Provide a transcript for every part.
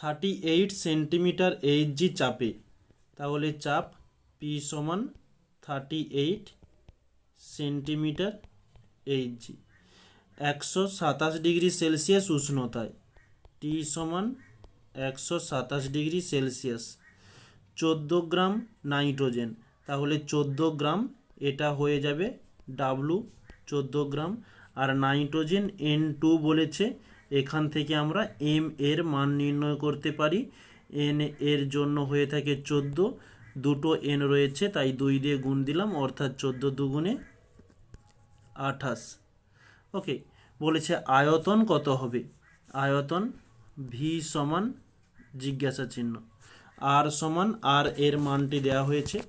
Thirty eight centimetre H G চাপে। তাহলে চাপ পি সমান thirty eight centimetre H G একশো সাতাশ ডিগ্রি সেলসিয়াস উষ্ণতায়। টি সমান একশো সাতাশ ডিগ্রি সেলসিয়াস। চোদ্দ গ্রাম নাইট্রোজেন। তাহলে চোদ্দ গ্রাম এটা হয়ে যাবে ডাব্লু চোদ্দ গ্রাম। আর নাইট্রোজেন এন টু বলেছে এখান থেকে আমরা এম এর মান নির্ণয় করতে পারি। এন এর জন্য হয়ে থাকে চোদ্দ। দুটো এন রয়েছে, তাই দুই দিয়ে গুণ দিলাম, অর্থাৎ চোদ্দ দুগুণে আঠাশ। ওকে, বলেছে আয়তন কত হবে? আয়তন ভি সমান জিজ্ঞাসা চিহ্ন। আর সমান আর এর মানটি দেওয়া হয়েছে।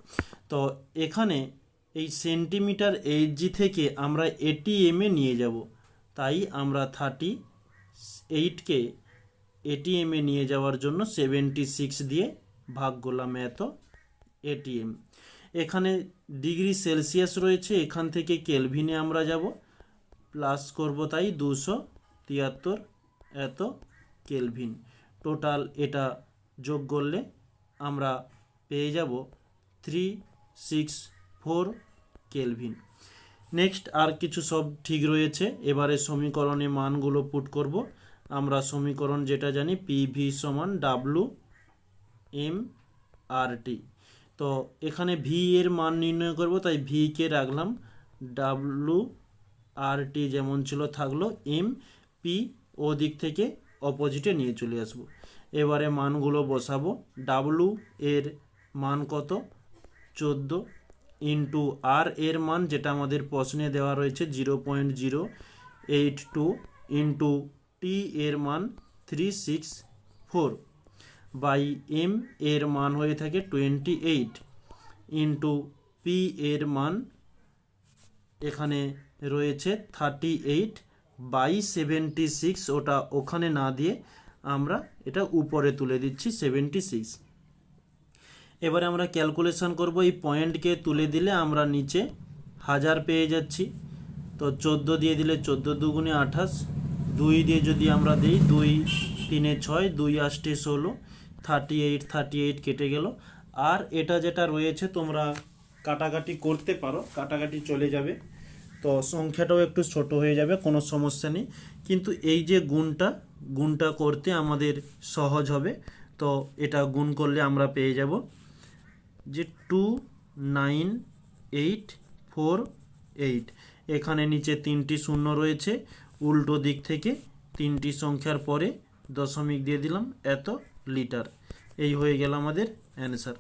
তো এখানে এই সেন্টিমিটার এইচজি থেকে আমরা এটিএমে নিয়ে যাব। তাই আমরা থার্টি এইটকে এটিএমে নিয়ে যাওয়ার জন্য সেভেন্টি সিক্স দিয়ে ভাগ করলাম এত এটিএম এখানে ডিগ্রি সেলসিয়াস রয়েছে, এখান থেকে কেলভিনে আমরা যাব। প্লাস করব তাই দুশো তিয়াত্তর এত কেলভিন টোটাল এটা যোগ করলে আমরা পেয়ে যাব three six four kelvin next আর কিছু সব ঠিক রয়েছে। এবারে সমীকরণে মানগুলো পুট করব। আমরা সমীকরণ যেটা জানি পিভি সমান ডাব্লু এম আর টি তো এখানে ভি এর মান নির্ণয় করব, তাই ভি কে রাখলাম। ডাব্লু আর টি যেমন ছিল, থাকল এম পি ও দিক থেকে অপোজিটে নিয়ে চলে আসব। এবারে মানগুলো বসাবো। ডাব্লু এর মান কত? চোদ্দ। ইন্টু আর এর মান যেটা আমাদের প্রশ্নে দেওয়া রয়েছে zero point zero eight two into T এর মান three six four by M এর মান হয়ে থাকে টোয়েন্টি এইট ইন্টু পি এর মান এখানে রয়েছে thirty eight by seventy six ওটা ওখানে না দিয়ে আমরা এটা উপরে তুলে দিচ্ছি সেভেন্টি সিক্স এবারে আমরা ক্যালকুলেশন করব, এই পয়েন্টকে তুলে দিলে আমরা নিচে হাজার পেয়ে যাচ্ছি। তো চোদ্দ দিয়ে দিলে চোদ্দ দুগুণে আঠাশ, দুই দিয়ে যদি আমরা দিই দুই তিনে ছয়, দুই আষ্টে ষোলো থার্টি এইট থার্টি এইট কেটে গেল। আর এটা যেটা রয়েছে, তোমরা কাটাকাটি করতে পারো, কাটাকাটি চলে যাবে। তো সংখ্যাটাও একটু ছোট হয়ে যাবে, কোনো সমস্যা নেই। কিন্তু এই যে গুণটা গুণটা করতে আমাদের সহজ হবে। তো এটা গুণ করলে আমরা পেয়ে যাব। যে two nine eight four eight এখানে নিচে তিনটি শূন্য রয়েছে। উল্টো দিক থেকে তিনটি সংখ্যার পরে দশমিক দিয়ে দিলাম এত লিটার। এই হয়ে গেল আমাদের অ্যান্সার